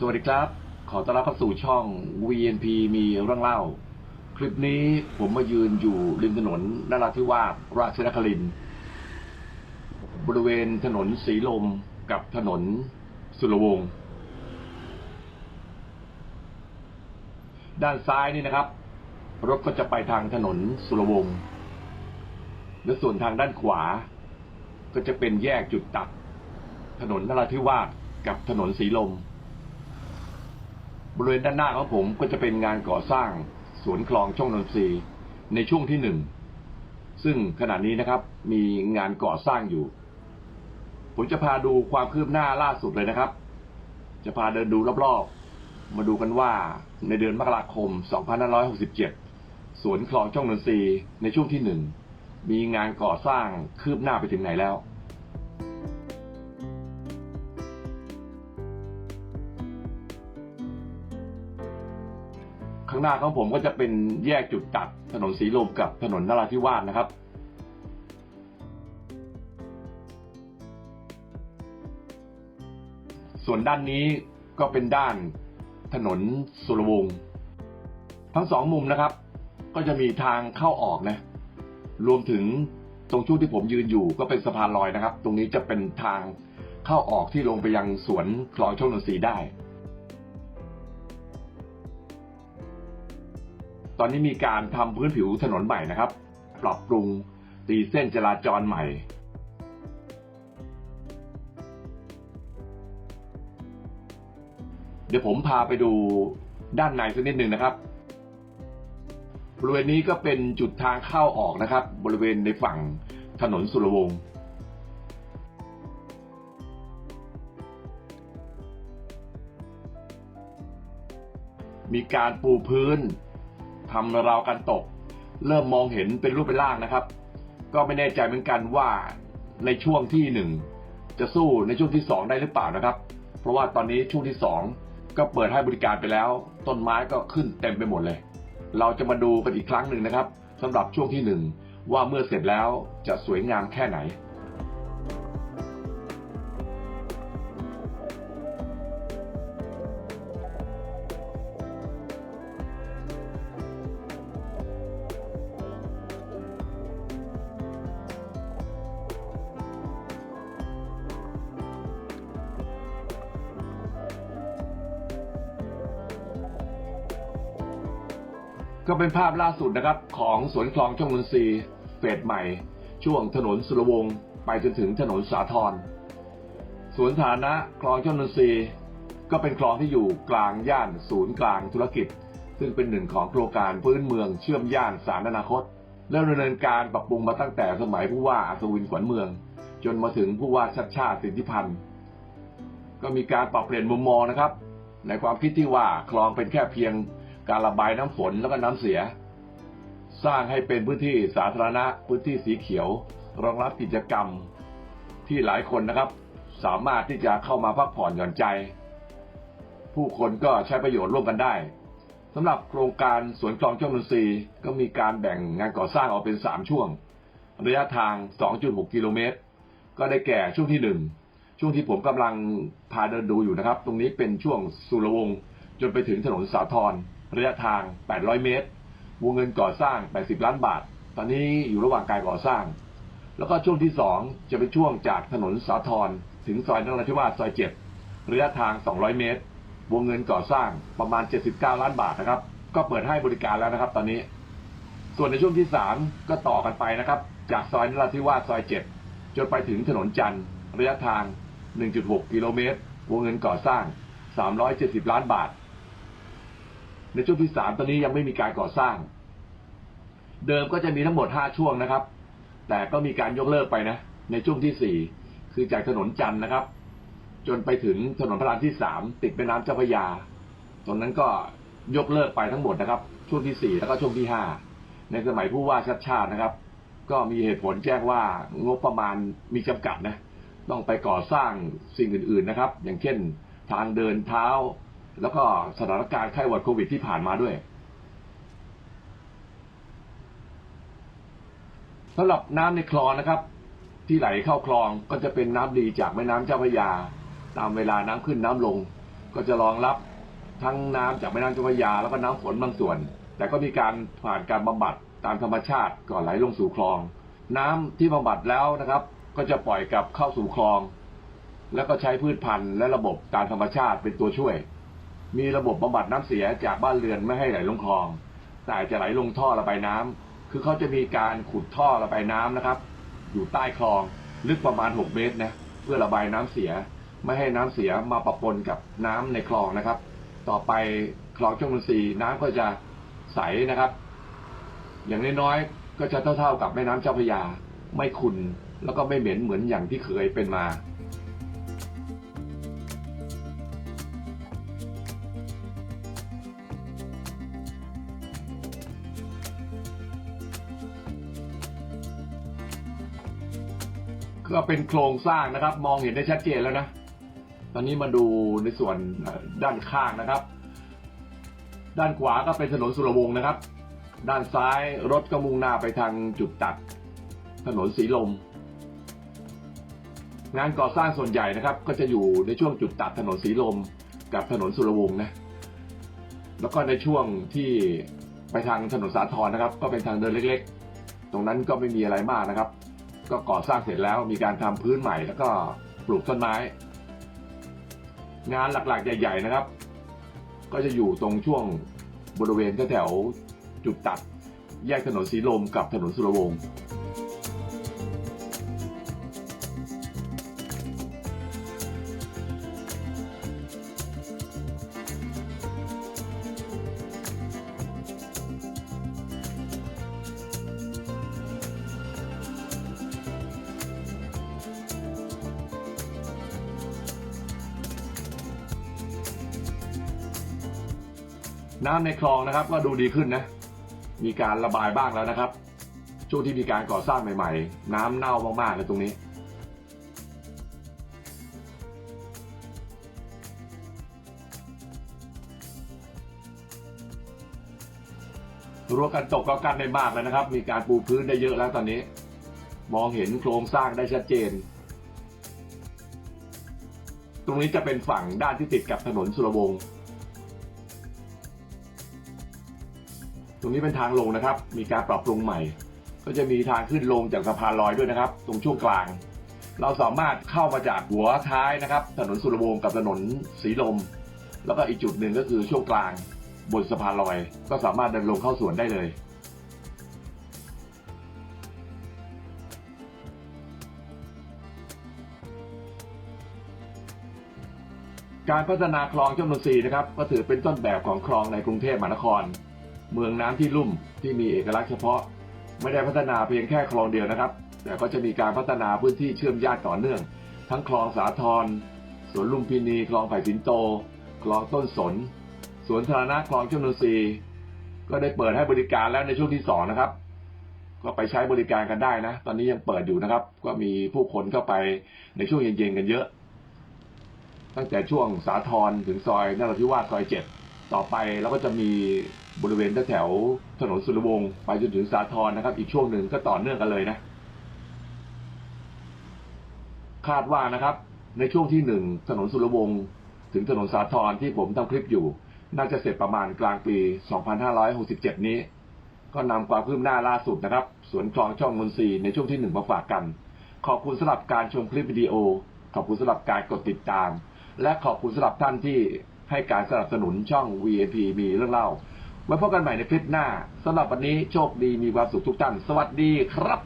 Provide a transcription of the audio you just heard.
สวัสดีครับ ขอต้อนรับเข้าสู่ช่อง VNP มีเรื่องเล่า คลิปนี้ผมมายืนอยู่ริมถนนนราธิวาสราชนครินบริเวณถนนสีลมกับถนนสุรวงศ์ด้านซ้ายนี่นะครับ รถก็จะไปทางถนนสุรวงศ์และส่วนทางด้านขวา ก็จะเป็นแยกจุดตัด ถนนนราธิวาสกับถนนสีลม บริเวณด้านหน้าของผมก็จะเป็นงานก่อสร้างสวนคลองช่องนนทรีย์ในช่วงที่หนึ่งซึ่งขณะนี้นะครับมีงานก่อสร้างอยู่ ผมจะพาดูความคืบหน้าล่าสุดเลยนะครับ จะพาเดินดูรอบๆ มาดูกันว่าในเดือนมกราคม 2567 สวนคลองช่องนนทรีย์ในช่วงที่หนึ่งมีงานก่อสร้างคืบหน้าไปถึงไหนแล้วางหน้าของผมก็จะเป็นแยกจุดตัดถนนสีลมกับถนนนราธิวาสนะครับ ส่วนด้านนี้ก็เป็นด้านถนนสุรวงศ์ทั้งสองมุมนะครับ ก็จะมีทางเข้าออกนะ รวมถึงตรงช่วงที่ผมยืนอยู่ก็เป็นสะพานลอยนะครับ ตรงนี้จะเป็นทางเข้าออกที่ลงไปยังสวนคลองชคนทรีได้ ตอนนี้มีการทำพื้นผิวถนนใหม่นะครับ ปรับปรุงตีเส้นจราจรใหม่เดี๋ยวผมพาไปดูด้านในสักนิดหนึ่งนะครับ บริเวณนี้ก็เป็นจุดทางเข้าออกนะครับ บริเวณในฝั่งถนนสุรวงศ์มีการปูพื้น ทำราวกันตก เริ่มมองเห็นเป็นรูปเป็นร่างนะครับ ก็ไม่แน่ใจเหมือนกันว่าในช่วงที่หนึ่งจะสู้ในช่วงที่สองได้หรือเปล่านะครับ เพราะว่าตอนนี้ช่วงที่สองก็เปิดให้บริการไปแล้ว ต้นไม้ก็ขึ้นเต็มไปหมดเลย เราจะมาดูกันอีกครั้งหนึ่งนะครับสำหรับช่วงที่หนึ่งว่าเมื่อเสร็จแล้วจะสวยงามแค่ไหน ก็เป็นภาพล่าสุดนะครับ ของสวนคลองช่องนนทรีย์เฟสใหม่ ช่วงถนนสุรวงศ์ไปจนถึงถนนสาทรสวนสาธารณะคลองช่องนนทรีย์ก็เป็นคลองที่อยู่กลางย่านศูนย์กลางธุรกิจ ซึ่งเป็นหนึ่งของโครงการพื้นเมืองเชื่อมย่านสารอนาคตเริ่มดำเนินการปรับปรุงมาตั้งแต่สมัยผู้ว่าอัศวินขวัญเมือง จนมาถึงผู้ว่าชัดชาติสิทธิพันธ์ก็มีการปรับเปลี่ยนมุมมองนะครับ ในความคิดที่ว่าคลองเป็นแค่เพียง การระบายน้ำฝนแล้วก็น้ำเสีย สร้างให้เป็นพื้นที่สาธารณะพื้นที่สีเขียว รองรับกิจกรรมที่หลายคนนะครับ สามารถที่จะเข้ามาพักผ่อนหย่อนใจ ผู้คนก็ใช้ประโยชน์ร่วมกันได้สำหรับโครงการสวนคลองช่องนนทรีย์ก็มีการแบ่งงานก่อสร้างออกเป็น 3 ช่วง ระยะทาง 2.6 กิโลเมตร ก็ได้แก่ช่วงที่ 1 ช่วงที่ผมกำลังพาเดินดูอยู่นะครับ ตรงนี้เป็นช่วงสุรวงจนไปถึงถนนสาทร ระยะทาง 800 เมตร วงเงินก่อสร้าง 80 ล้านบาท ตอนนี้อยู่ระหว่างการก่อสร้าง แล้วก็ช่วงที่ 2 จะเป็นช่วงจากถนนสาทรถึงซอยนราธิวาสซอย 7 ระยะทาง 200 เมตร วงเงินก่อสร้างประมาณ 79 ล้านบาทนะครับ ก็เปิดให้บริการแล้วนะครับ ตอนนี้ ส่วนในช่วงที่ 3 ก็ต่อกันไปนะครับ จากซอยนราธิวาสซอย 7 จนไปถึงถนนจันทร์ระยะทาง 1.6 กิโลเมตร วงเงินก่อสร้าง 370 ล้านบาท ในช่วงที่สามตอนนี้ยังไม่มีการก่อสร้าง เดิมก็จะมีทั้งหมดห้าช่วงนะครับ แต่ก็มีการยกเลิกไปนะ ในช่วงที่สี่คือจากถนนจันทร์นะครับ จนไปถึงถนนพระรามที่สามติดแม่น้ำเจ้าพระยา ตรงนั้นก็ยกเลิกไปทั้งหมดนะครับ ช่วงที่สี่แล้วก็ช่วงที่ห้าในสมัยผู้ว่าชัดชาตินะครับ ก็มีเหตุผลแจ้งว่างบประมาณมีจำกัดนะ ต้องไปก่อสร้างสิ่งอื่น ๆนะครับ อย่างเช่น ทางเดินเท้า แล้วก็สถานการณ์ไข้หวัดโควิดที่ผ่านมาด้วยสำหรับน้ำในคลองนะครับ ที่ไหลเข้าคลองก็จะเป็นน้ำดีจากแม่น้ำเจ้าพระยา ตามเวลาน้ำขึ้นน้ำลง ก็จะรองรับทั้งน้ำจากแม่น้ำเจ้าพระยา แล้วก็น้ำฝนบางส่วน แต่ก็มีการผ่านการบำบัดตามธรรมชาติก่อนไหลลงสู่คลอง น้ำที่บำบัดแล้วนะครับ ก็จะปล่อยกลับเข้าสู่คลอง แล้วก็ใช้พืชพันธุ์และระบบตามธรรมชาติเป็นตัวช่วย มีระบบบำบัดน้ำเสียจากบ้านเรือนไม่ให้ไหลลงคลอง แต่จะไหลลงท่อระบายน้ำคือเขาจะมีการขุดท่อระบายน้ำนะครับ อยู่ใต้คลองลึกประมาณ 6 เมตรนะเพื่อระบายน้ำเสีย ไม่ให้น้ำเสียมาปะปนกับน้ำในคลองนะครับ ต่อไปคลองช่องนนทรีน้ำก็จะใสนะครับ อย่างน้อยๆก็จะเท่าๆกับแม่น้ำเจ้าพระยา ไม่ขุ่นแล้วก็ไม่เหม็นเหมือนอย่างที่เคยเป็นมา ก็เป็นโครงสร้างนะครับ มองเห็นได้ชัดเจนแล้วนะ ตอนนี้มาดูในส่วนด้านข้างนะครับ ด้านขวาก็เป็นถนนสุรวงศ์นะครับ ด้านซ้ายรถก็มุ่งหน้าไปทางจุดตัด ถนนสีลม งานก่อสร้างส่วนใหญ่นะครับ ก็จะอยู่ในช่วงจุดตัดถนนสีลม กับถนนสุรวงศ์นะแล้วก็ในช่วงที่ไปทางถนนสาทรนะครับ ก็เป็นทางเดินเล็ก ๆ ตรงนั้นก็ไม่มีอะไรมากนะครับ ก็ก่อสร้างเสร็จแล้วมีการทำพื้นใหม่แล้วก็ปลูกต้นไม้ งานหลักๆใหญ่ๆนะครับ ก็จะอยู่ตรงช่วงบริเวณแถวจุดตัด แยกถนนสีลมกับถนนสุรวงศ์ น้ำในคลองนะครับ ก็ดูดีขึ้นนะ มีการระบายบ้างแล้วนะครับ ช่วงที่มีการก่อสร้างใหม่ ๆ น้ำเน่ามากๆเลยตรงนี้ รั้วกันตกก็กันได้มากเลยนะครับ มีการปูพื้นได้เยอะแล้วตอนนี้ มองเห็นโครงสร้างได้ชัดเจนตรงนี้จะเป็นฝั่งด้านที่ติดกับถนนสุรวงศ์ รงนี้เป็นทางลงนะครับ มีการปรับปรุงใหม่ ก็จะมีทางขึ้นลงจากสะพานลอยด้วยนะครับ ตรงช่วงกลาง เราสามารถเข้ามาจากหัวท้ายนะครับ ถนนสุรวงกับถนนสีลม แล้วก็อีกจุดหนึ่งก็คือช่วงกลาง บนสะพานลอย ก็สามารถเดินลงเข้าสวนได้เลยการพัฒนาคลองเจ้าหนนทรีนะครับ ก็ถือเป็นต้นแบบของคลองในกรุงเทพมหานคร เมืองน้ำที่ลุ่มที่มีเอกลักษณ์เฉพาะ ไม่ได้พัฒนาเพียงแค่คลองเดียวนะครับ แต่ก็จะมีการพัฒนาพื้นที่เชื่อมญาติต่อเนื่อง ทั้งคลองสาทรสวนลุมพินีคลองไผ่สินโต คลองต้นสนสวนสาธารณะคลองเจ้านนทรีก็ได้เปิดให้บริการแล้วในช่วงที่สองนะครับ ก็ไปใช้บริการกันได้นะ ตอนนี้ยังเปิดอยู่นะครับ ก็มีผู้คนเข้าไปในช่วงเย็นๆกันเยอะ ตั้งแต่ช่วงสาทรถึงซอยนราธิวาสซอยเจ็ดต่อไปเราก็จะมี บริเวณแถวถนนสุรวงศ์ไปจนถึงสาทรนะครับ อีกช่วงหนึ่งก็ต่อเนื่องกันเลยนะ คาดว่านะครับ ในช่วงที่หนึ่งถนนสุรวงศ์ถึงถนนสาทรที่ผมทำคลิปอยู่ น่าจะเสร็จประมาณกลางปี 2567 นี้ ก็นำความคืบหน้าล่าสุดนะครับ สวนคลองช่องนนทรีในช่วงที่หนึ่งมาฝากกัน ขอบคุณสำหรับการชมคลิปวิดีโอ ขอบคุณสำหรับการกดติดตาม และขอบคุณสำหรับท่านที่ให้การสนับสนุนช่อง VAP มีเรื่องเล่า ไว้พบกันใหม่ในคลิปหน้าสำหรับวันนี้โชคดีมีความสุขทุกท่าน สวัสดีครับ